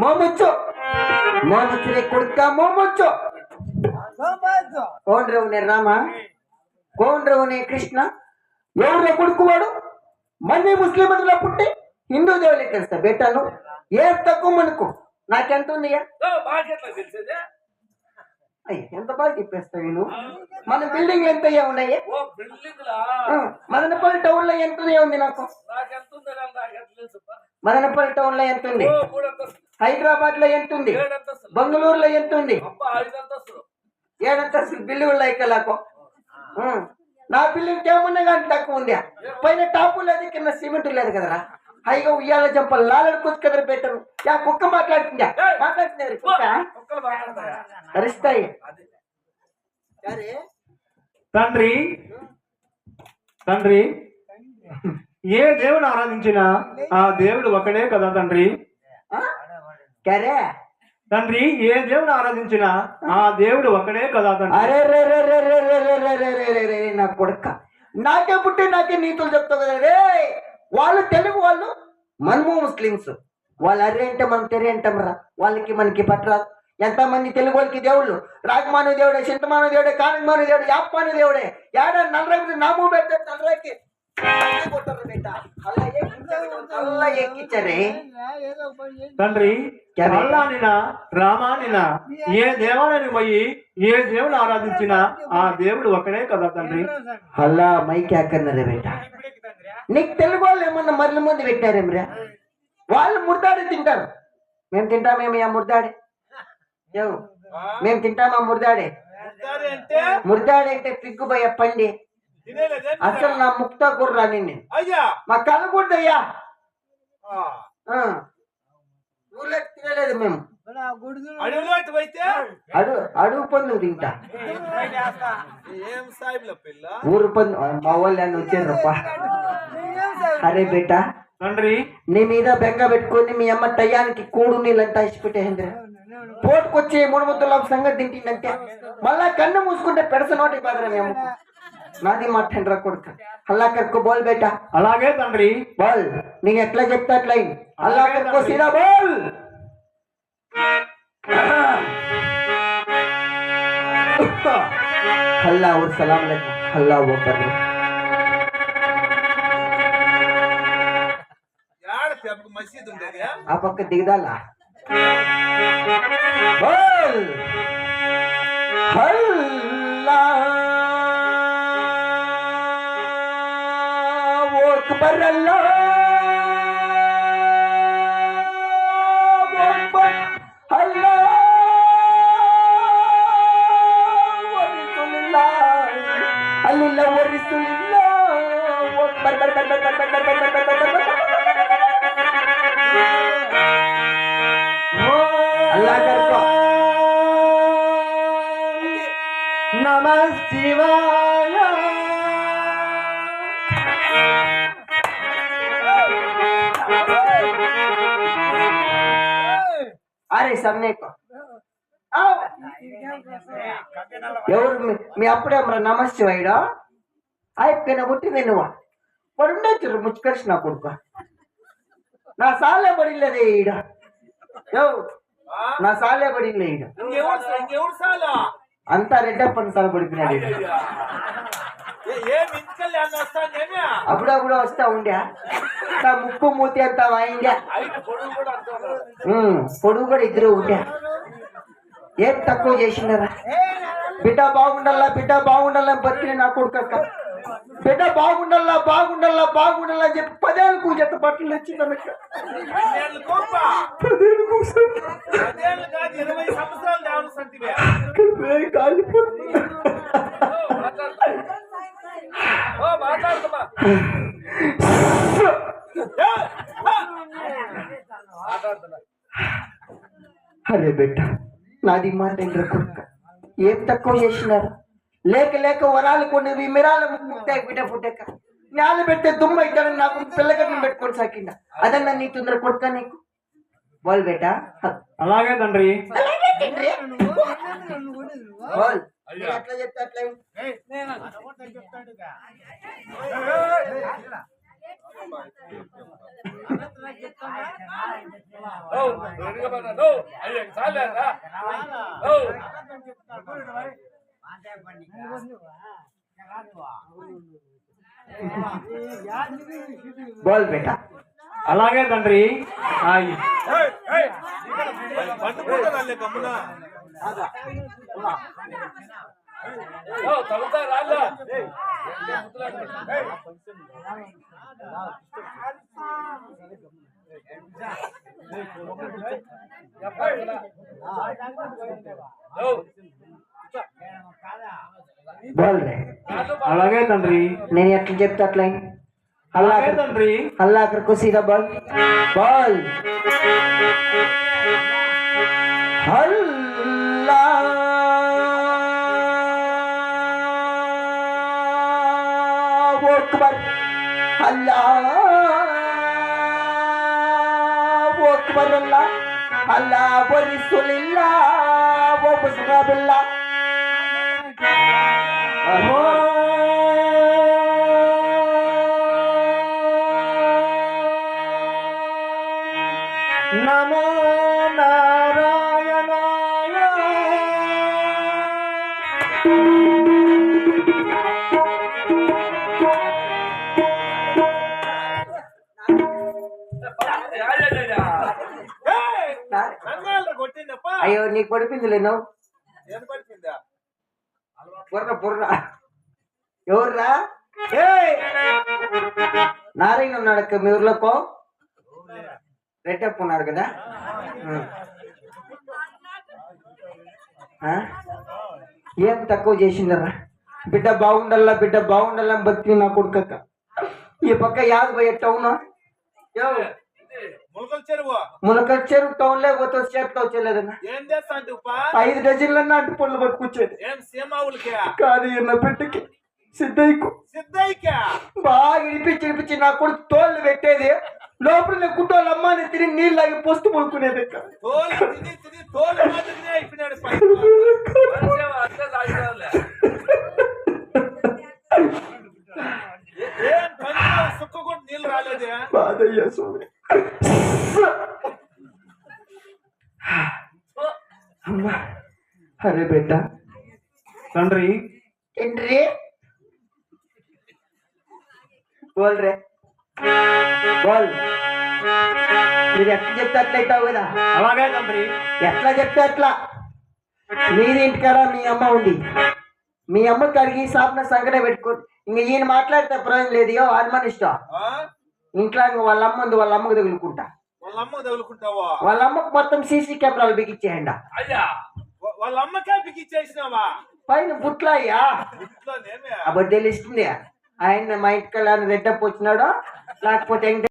ಮೊಮ್ಮಚ್ಚು ಮೊಮ್ಮಚ್ಚಿಗೆ ಕೊಡ್ತ ಮೊಮ್ಮಚ್ಚು కోండ్రవునే రామ. కోండ్రవునే కృష్ణ. ఎవరు కొడుకువాడు మళ్ళీ ముస్లిం అందులో పుట్టి హిందూ దేవులే తెలుస్తా బేటాను ఏ తక్కువ మనకు నాకెంత ఉందియా ఎంత బాగా చెప్పేస్తావు నువ్వు మన బిల్డింగ్లు ఎంత అయ్యా ఉన్నాయే? బిల్డింగ్ లా? మదనపల్లి టౌన్లో ఎంత ఉంది నాకు? మదనపల్లి టౌన్లో ఎంత ఉంది హైదరాబాద్లో ఎంత ఉంది అంతస్తులు బెంగళూరులో ఎంత ఉంది ఏడంతస్తులు బిల్లు ఉన్నాయి కలాకో నా బిల్డింగ్ ఏమన్నా కానీ తక్కువ ఉంది పైన టాపు లేదు కింద సిమెంట్ లేదు కదరా. హైగా ఉయ్యాల చంప లాలడు కుచ్చు కదర పెట్టరు. యా కుక్క మాట్లాడుతుందా? మాట్లాడుతున్నారు కుక్క? సరే తండ్రి తండ్రి ఏ దేవుని ఆరాధించినా ఆ దేవుడు ఒకడే కదా తండ్రి తండ్రి ఏ దేవుని ఆరాధించినా ఆ దేవుడు ఒకడే కదా తండ్రి అరే రే రే రే రే రే రే రే రే రే రే రే నా కొడుక నాకే పుట్టి నాకే నీతులు చెప్తావు కదా రే వాళ్ళు తెలుగు వాళ్ళు మనము ముస్లిమ్స్ వాళ్ళు అర్రే అంటే మనం తెరి అంటాం రా వాళ్ళకి మనకి పట్టరాదు ఎంత మంది తెలుగు వాళ్ళకి దేవుళ్ళు? రాగమాను దేవుడే చింతమాను దేవుడే కానకమాను దేవుడే యాప్మాను దేవుడే. ఏడా నల్లరాకి నాము పెడతాడు నల్లరాకి తండ్రి అల్లానినా రామానినా ఏ దేవాలయానికి పోయి ఏ దేవుని ఆరాధించినా ఆ దేవుడు ఒకడే కదా తండ్రి? అలా మైక్ ఎక్కన్నరే బిడ్డ. నీకు తెలుగు వాళ్ళు ఏమన్నా మరల ముందు పెట్టారేమిరా? వాళ్ళు ముర్దాడి తింటారు. మేము తింటామేమి ఆ ముర్దాడి ఏవు మేము తింటామా ముర్దాడే? అంటే? ముర్దాడి అంటే పిగ్గుబోయ పండి. తినేలేదే అసలు నా ముక్తా కుర్రా నిన్ను. అయ్యా! మా కలగూడదయ్యా ఆ. ఊర్లో తినలేదు మేము. అడుగు అడుగు పందు తింటా. ఊరు పందు మా వాళ్ళు వచ్చారప్ప అరే బేటా తండ్రి. నీ మీద బెంగ పెట్టుకొని మీ అమ్మ టయానికి కూడు నీళ్ళంతా ఇచ్చిపెట్టేసింది పోటుకొచ్చి మూడు ముద్దల సంగతి తింటిందంటే మళ్ళా కన్ను మూసుకుంటే పెడస నోటి పదరం మేము నాది మాట్లాడరా కొడుకు అల్లా కక్కు బోల్ బేట అలాగే తండ్రి బోల్ నీకు ఎట్లా చెప్తా అట్లా అల్లా కక్కు సీదా బోల్ అల్లా ఊరు సలాం అల్లా ఒకరు ఆ పక్క దిగదాలా ಬರಲ್ಲ నమ శివాయ అరే సమ్నేకో ఎవరు మీ అప్పుడేమరా నమశివాయుడా అయిపోయిన బుట్టి నేను పడుండే చూడు నా కొడుకు. నా సాలే పడిలేదే ఈడ. నా సాలే పడిలే ఈడ. అంతా రెడ్డప్పని తలబడిపోయినాడు అప్పుడప్పుడు వస్తా ఉండే ముక్కు మూతి అంత వాయిండే పొడుగు కూడా ఇద్దరు ఉండే ఏం తక్కువ చేసిండరా? బిడ్డ బాగుండాలా బిడ్డ బాగుండాలని బతికిన నా కొడుకు బిడ్డ బాగుండల్లా బాగుండల్లా బాగుండల్లా అని చెప్పి పదేళ్ళు కూలి చేత బట్టలు తెచ్చింది అనక అరే బిడ్డ నాది మాట ఏం తక్కువ చేసినారు? లేక లేక వరాలు కొన్ని విమిరాలు ముక్తాయి బిడ్డ పుట్టక. జ్ఞాలు పెడితే దుమ్మ ఇద్దరు నాకు పిల్లగడ్డలు పెట్టుకొని సాకిండ. అదన్నా నీ తొందర కొడుక నీకు? బోల్ బేటా. అలాగే తండ్రి. ఎట్లా చెప్తే అట్లా ఓ, బోల్ బేట అలాగే తండ్రి. ఆయ్. రాళ్ళు అలాగే తండ్రి నేను ఎట్లా చెప్తే అట్లా అల్లా అలాగే తండ్రి అల్లా అక్కడికి సీదా బాల్ బాల్ అల్లా అక్బర్ అల్లా అక్బర్ అల్లా అల్లా వరిసులిల్లా వబుస్రా బిల్లా నమో నారాయణాయ అయ్యో నీకు పడిపోయింది లేను బుర్ర బుర్ర. ఎవర్రా? నారాయణ ఉన్నాడు మీ ఊర్లో పో. రెడ్డప్ప ఉన్నాడు కదా? ఆ. ఏం తక్కువ చేసిందరా బిడ్డ బాగుండల్లా బిడ్డ బాగుండల్లా బతికి నా కొడుకక్క ఈ పక్క యాద పోయే టౌన్. ములకల చెరువు? టౌన్ లేకపోతే చేతితో వచ్చేలేదన్నా ఏం చేస్తా ఐదు డజన్లన్నా అటు పళ్ళు పట్టుకొచ్చేది ఏం సీమావులకే కాదు నా బిడ్డకి సిద్ధయ్యకు. సిద్ధయ్యకే? బాగా ఇడిపించి ఇడిపించి నా కొడుకు తోళ్ళు పెట్టేది. లోపల నేను కుట్టోళ్ళు అమ్మాని తిరిగి నీళ్ళు లాగి పొస్తు పడుకునేది. బాధయ్యా స్వామి. అమ్మా అరే బిడ్డ తండ్రి ఏంట్రీ బోల్ రే బోల్ మీరు ఎట్లా చెప్తే అట్లా అవుతావు కదా అలాగే తండ్రి ఎట్లా చెప్తే అట్లా మీది ఇంటికాడ మీ అమ్మ ఉంది మీ అమ్మకి అడిగి సాపన సంకట పెట్టుకో ఇంక ఈయన మాట్లాడితే ప్రయోజనం లేదు ఇగో వాళ్ళ మన ఇష్టం ఆ? ఇంట్లో వాళ్ళ అమ్మ ఉంది వాళ్ళ అమ్మకు తగులుకుంటా. వాళ్ళ అమ్మ తగులుకుంటావా? వాళ్ళ అమ్మకు మొత్తం సీసీ కెమెరాలు బిగించేయండి. వా- వాళ్ళ అమ్మకే పిగిచ్చేసినావా పైన బుట్ల అయ్యా అప్పుడు తెలుస్తుంది ఆయన మా ఇంటికి రెడ్డప్ప వచ్చినాడో లేకపోతే